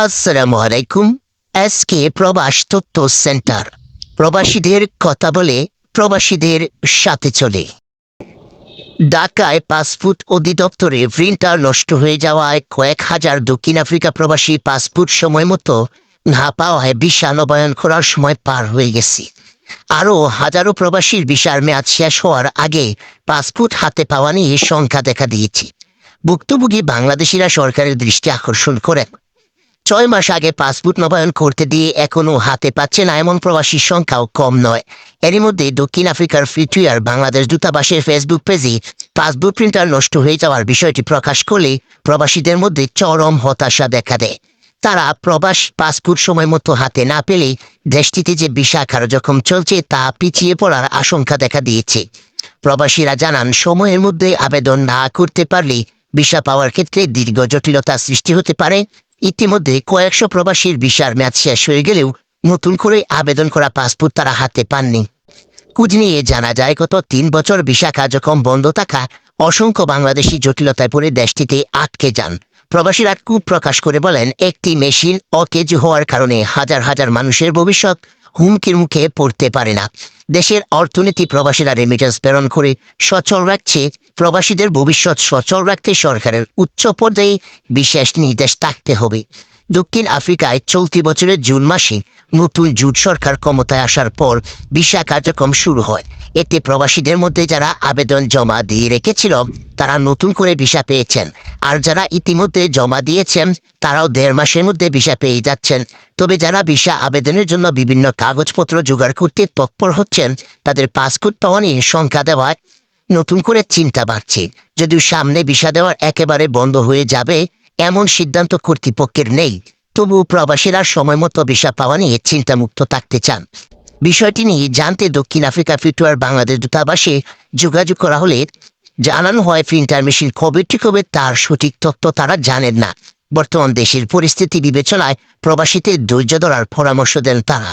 আসসালামু আলাইকুম এসকে প্রবাস তথ্য সেন্টার। প্রবাসীদের কথা বলে প্রবাসীদের সাথে চলে। ঢাকায় পাসপোর্ট অধিদপ্তরে প্রিন্টার নষ্ট হয়ে যাওয়ায় কয়েক হাজার দক্ষিণ আফ্রিকা প্রবাসী পাসপোর্ট সময় মতো না পাওয়ায় ভিসা নবায়ন করার সময় পার হয়ে গেছে। আরও হাজারো প্রবাসীর ভিসার মেয়াদ শেষ হওয়ার আগে পাসপোর্ট হাতে পাওয়া নিয়ে সংখ্যা দেখা দিয়েছে। ভুক্তভোগী বাংলাদেশিরা সরকারের দৃষ্টি আকর্ষণ করেন। ছয় মাস আগে পাসপোর্ট নবায়ন করতে দিয়ে এখনও হাতে পাচ্ছে না এমন প্রবাসীর সংখ্যাও কম নয়। এরই মধ্যে দক্ষিণ আফ্রিকার ফ্রিটুয়ার বাংলাদেশ দূতাবাসের ফেসবুক পেজে পাসপোর্ট প্রিন্টার নষ্ট হয়ে যাওয়ার বিষয়টি প্রকাশ করলে প্রবাসীদের মধ্যে চরম হতাশা দেখা দেয়। তারা প্রবাস, পাসপোর্ট সময় মতো হাতে না পেলে দেশটিতে যে বিশা কার্যক্রম চলছে তা পিছিয়ে পড়ার আশঙ্কা দেখা দিয়েছে। প্রবাসীরা জানান, সময়ের মধ্যে আবেদন না করতে পারলে ভিসা পাওয়ার ক্ষেত্রে দীর্ঘ জটিলতা সৃষ্টি হতে পারে। ইতিমধ্যে কয়েকশো প্রবাসীর ভিসার মেয়াদ শেষ হয়ে গেলেও নতুন করে আবেদন করা পাসপোর্ট তারা হাতে পাননি। কুজ নিয়ে জানা যায়, গত তিন বছর ভিসা কার্যক্রম বন্ধ থাকা অসংখ্য বাংলাদেশি জটিলতায় পড়ে দেশটিতে আটকে যান। প্রবাসীরা কুপ প্রকাশ করে বলেন, একটি মেশিন অকেজ হওয়ার কারণে হাজার হাজার মানুষের ভবিষ্যৎ হুমকির মুখে পড়তে পারে না। দেশের অর্থনীতি প্রবাসীরা রেমিটেন্স প্রেরণ করে সচল রাখছে প্রবাসীদের ভবিষ্যৎ সচল রাখতে সরকারের উচ্চ পর্যায়ে বিশেষ নির্দেশ থাকতে হবে। দক্ষিণ আফ্রিকায় চলতি বছরের জুন মাসে নতুন জুট সরকার ক্ষমতায় আসার পর ভিসা কার্যক্রম শুরু হয়। এতে প্রবাসীদের মধ্যে যারা আবেদন জমা দিয়ে রেখেছিল, তারা নতুন করে ভিসা পেয়েছেন। আর যারা ইতিমধ্যে জমা দিয়েছেন, তারাও দেড় মাসের মধ্যে ভিসা পেয়ে যাচ্ছেন। তবে যারা ভিসা আবেদনের জন্য বিভিন্ন কাগজপত্র জোগাড় করতে তৎপর হচ্ছেন, তাদের পাসপোর্ট পাওয়া নিয়ে সংখ্যা দেওয়ায় নতুন করে চিন্তা বাড়ছে। যদিও সামনে ভিসা দেওয়ার একেবারে বন্ধ হয়ে যাবে, এমন সিদ্ধান্ত কর্তৃপক্ষের নেই। তবু প্রবাসীরা সময় মতো ভিসা পাওয়া নিয়ে চিন্তামুক্ত থাকতে চান। বিষয়টি নিয়ে জানতে দক্ষিণ আফ্রিকা ফিটুয়ার বাংলাদেশ দূতাবাসে যোগাযোগ করা হলে জানানো হয়, প্রিন্টার মেশিন কবে ঠিক হবে তার সঠিক তথ্য তারা জানেন না। বর্তমান দেশের পরিস্থিতি বিবেচনায় প্রবাসীদের ধৈর্য ধরার পরামর্শ দেন তারা।